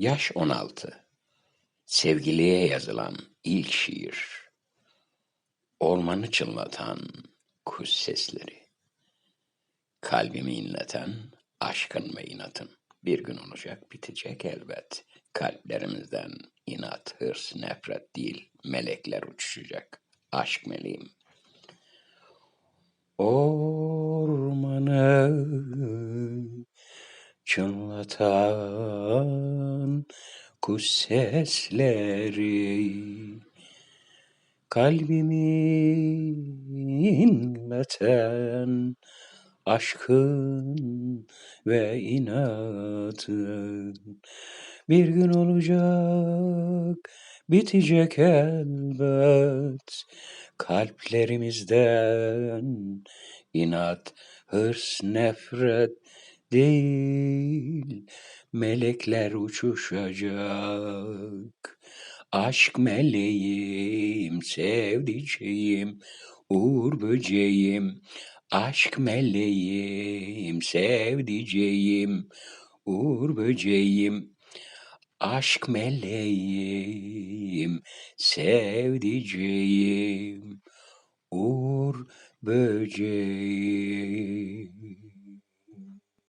Yaş 16. Sevgiliye yazılan ilk şiir. Ormanı çınlatan kuş sesleri. Kalbimi inleten aşkın ve inatın. Bir gün olacak bitecek elbet. Kalplerimizden inat, hırs, nefret değil melekler uçuşacak. Aşk meleğim. Ormanı çınlatan kuş sesleri. Kalbimi inleten aşkın ve inatın. Bir gün olacak bitecek elbet. Kalplerimizden inat, hırs, nefret değil melekler uçuşacak. Aşk meleğim, sevdiceğim, uğur böceğim. Aşk meleğim, sevdiceğim, uğur böceğim. Aşk meleğim, sevdiceğim, uğur böceğim.